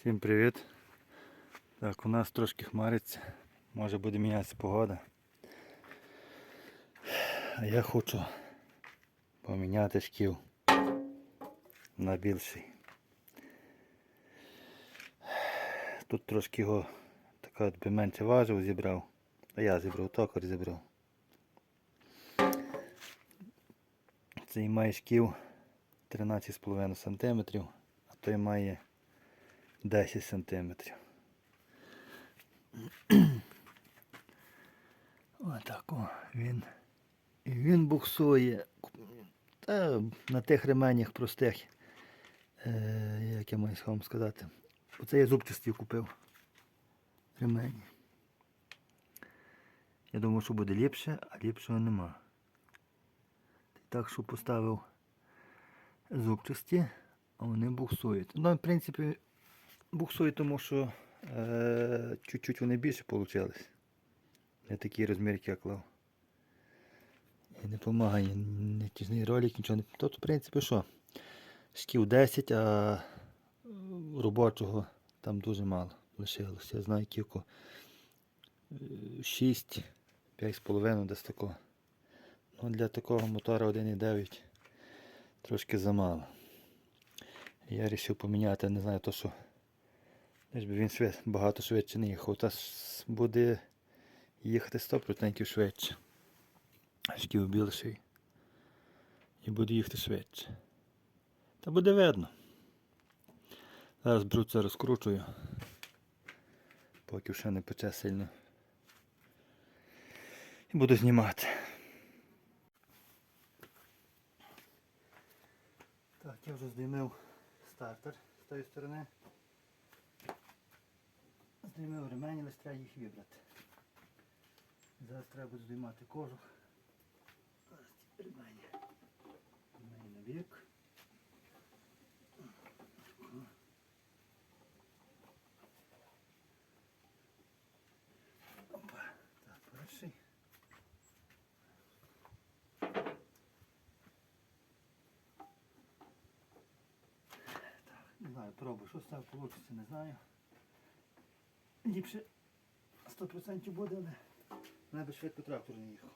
Всім привіт. Так, у нас трошки хмариться. Може буде мінятися погода. А я хочу поміняти шків на більший. Тут трошки його така менше важив, зібрав. А я зібрав, токар зібрав. Цей має шків 13,5 см, а той має 10 сантиметрів. Отак о, він. І він буксує. Та на тих ременях простих. Е, як я маю вам сказати. Оце я зубчастів купив. Ремені. Я думав, що буде ліпше, а ліпшого нема. Так що поставив зубчасті, а вони буксують. Ну, в принципі, буксують, тому що е, чуть-чуть вони більше вийшли. Не такий розмір, як я клав. І не допомагає нічний ролик, нічого не. Тут, в принципі, що? Шків 10, а робочого там дуже мало лишилося. Я знаю кілько 6, 5,5 десь такого. Ну, для такого мотора 1,9 трошки замало. Я вирішив поміняти, не знаю, то що Десь би він швид, багато швидше не їхав. Та буде їхати 100% швидше. Шків більший. І буде їхати швидше. Та буде видно. Зараз беру це розкручую. Поки ще не пече сильно. І буду знімати. Так, я вже здіймив стартер з тої сторони. Ремені, але треба їх вибрати. Зараз треба буде здіймати кожух. Ремені. Ремені на бік. Опа. Так, перший. Так, не знаю, пробую, що з цього вийде, не знаю. Ліпше 100% буде, але мене би швидко трактор не їхав.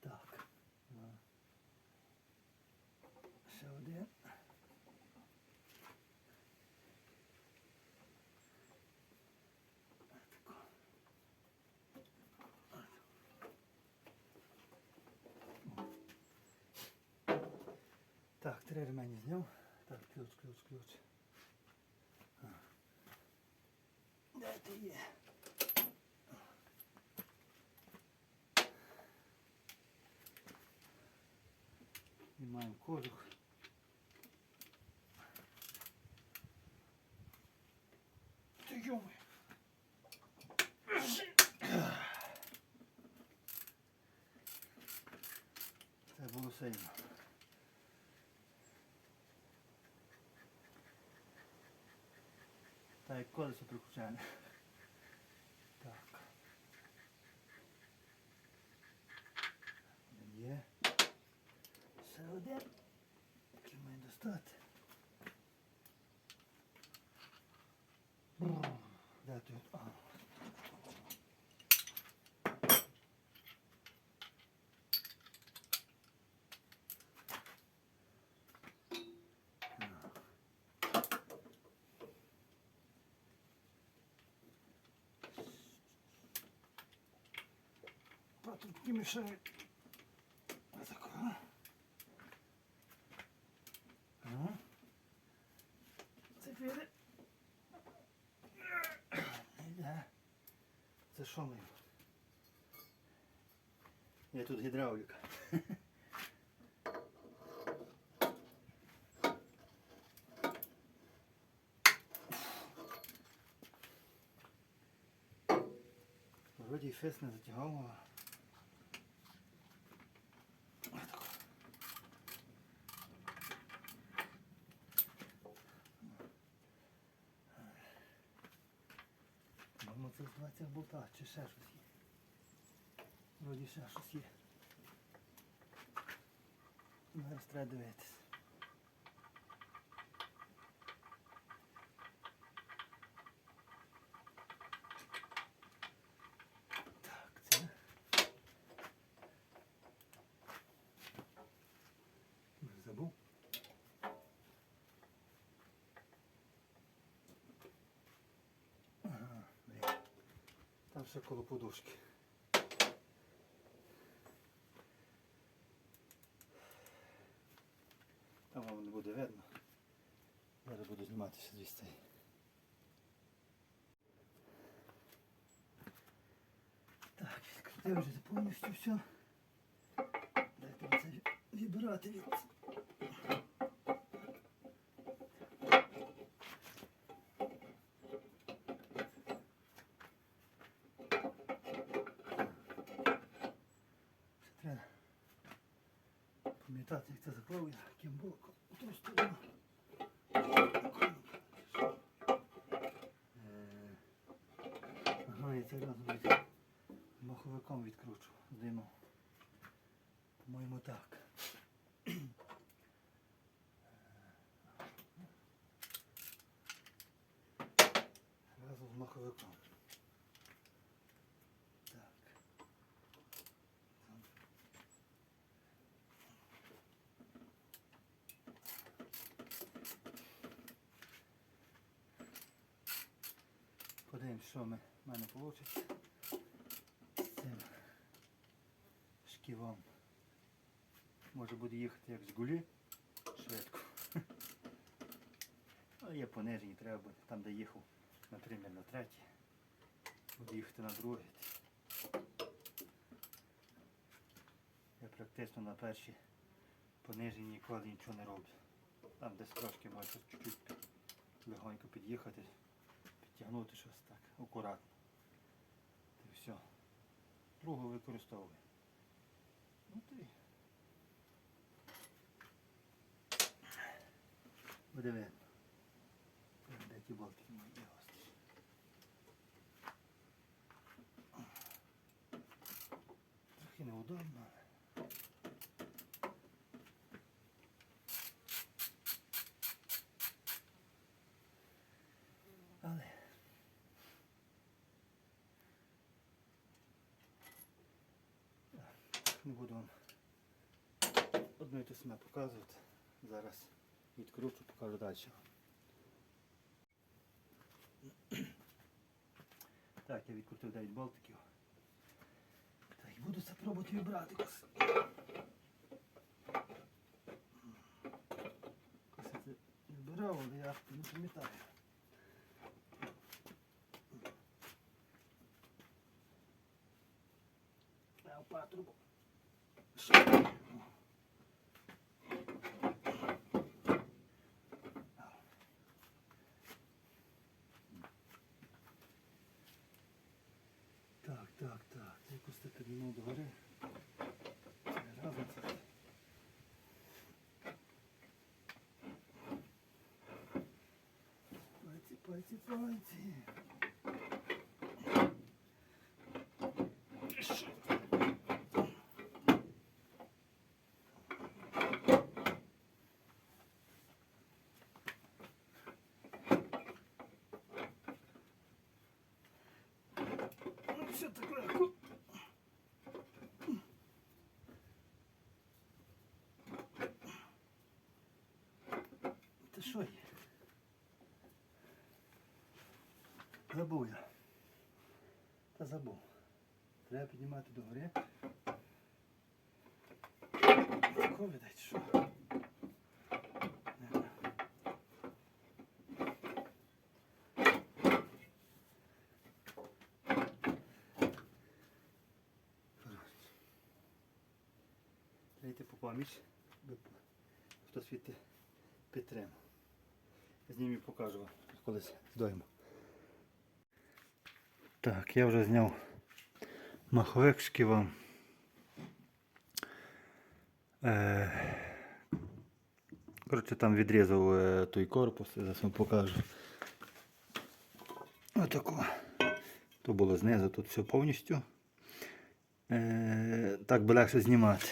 Так. а, Ще один. Так, три ремені зняв. Так, ключ, ключ, ключ. Де ти є? Знімаємо кожух. Ти йоми. Це було сильно. Так, колесо прикручене. Так. Є. Ще один. Який має достати. Де тут? А. Патрубки мешают. Вот такое. Ага. Теперь. Да. Це що ми? Я тут гідравліка. Вроді і фест не затягав, а Отако. Мамо, називається болта, чи ще щось є. Вроді ще щось є. Зараз треба дивитись. Ще коло подушки. Там вам не буде видно. Зараз буду зніматися звідси. Так, відкрутив вже повністю все. Дайте це вибирати від. Ще треба пам'ятати, як це заклав я боком. у ту сторону. Ага, і це разом від маховиком відкручу диму. По-моєму так. Разом з маховиком. Так. Подивимось, що в мене вийде з цим шківом. Може буде їхати як з гулі швидко. А є понижені, треба буде там, де їхав, наприклад, на третє. Буду їхати на друге. Я практично на перші понижені ніколи нічого не роблю. Там десь трошки може чуть-чуть легонько під'їхати, підтягнути щось так, акуратно. І все. Другу використовую. Ну ти. Буде видно. Де ті болтики мої гості. Трохи неудобно. але Але не буду вам одно і те саме показувати. Зараз відкручу, покажу далі. Так, я відкрутив 9 болтиків. Так, і буду це пробувати вибрати. Кось я це збирав, але я не пам'ятаю. Я Пальці, пальці, пальці. Що? Ну, все так легко. Та що є? Забув я. Та забув. Треба піднімати до гори. Тако видать, що. Йти по поміч, хтось від підтримав. Знімі покажу вам колись здоймо. Так, я вже зняв маховик шківом. Е, коротше, там відрізав е, той корпус, зараз вам покажу. Отако. То було знизу, тут все повністю. Е, так би легше знімати.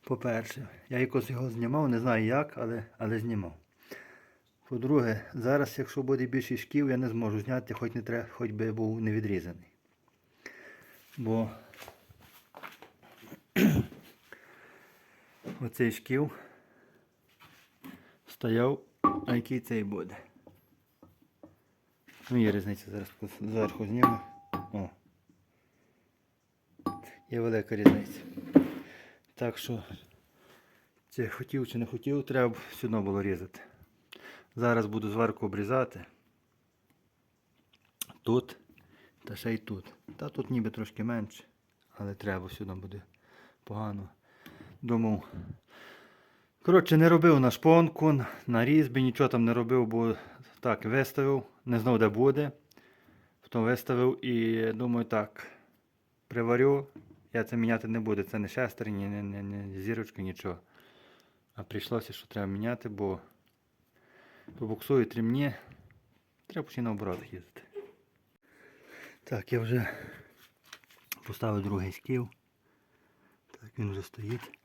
По-перше, я якось його знімав, не знаю як, але, але знімав. По-друге, зараз, якщо буде більше шків, я не зможу зняти, хоч не треба, хоч би був не відрізаний. Бо оцей шків стояв, а який цей буде. Ну є різниця, зараз зверху зніму. О. Є велика різниця. Так що, це хотів чи не хотів, треба все одно було різати. Зараз буду зварку обрізати. Тут та ще й тут. Та тут ніби трошки менше, але треба одно буде погано. Думав. Коротше, не робив на шпонку, на різьбі, нічого там не робив, бо так, виставив, не знав, де буде. Потім виставив і думаю, так, приварю, я це міняти не буду. Це не шестерні, не, не, не зірочки, нічого. А прийшлося, що треба міняти, бо побуксують ремні. Треба на оборотах їздити. Так, я вже поставив другий скіл. Так, він вже стоїть.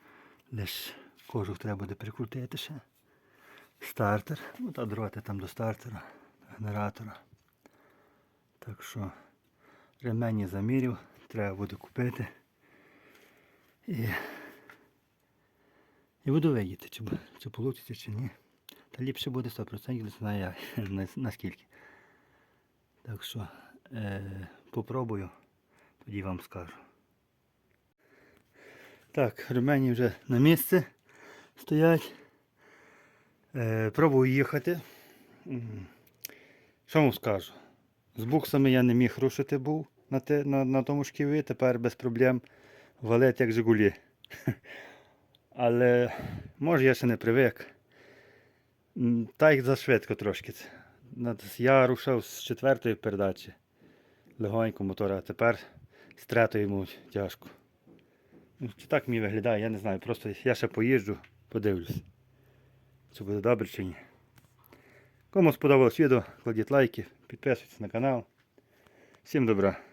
Лиш кожух треба буде прикрутити ще. Стартер. Ну та дроти там до стартера, генератора. Так що ремені замірів, треба буде купити. І, і буду видіти, чи, чи вийде, чи ні. Та ліпше буде 100%, не знаю як, наскільки. Так що е, попробую, тоді вам скажу. Так, ремені вже на місці стоять. Е, пробую їхати. Що вам скажу? З буксами я не міг рушити був на, те, на, на тому шківі, тепер без проблем валить як Жигулі. Але може я ще не привик. Та й зашвидко трошки. це. Я рушав з четвертої передачі легонько мотора, а тепер з третьої йому тяжко. Ну, Чи так мені виглядає, я не знаю. Просто я ще поїжджу, подивлюсь. Чи буде добре чи ні. Кому сподобалось відео, кладіть лайки, підписуйтесь на канал. Всім добра.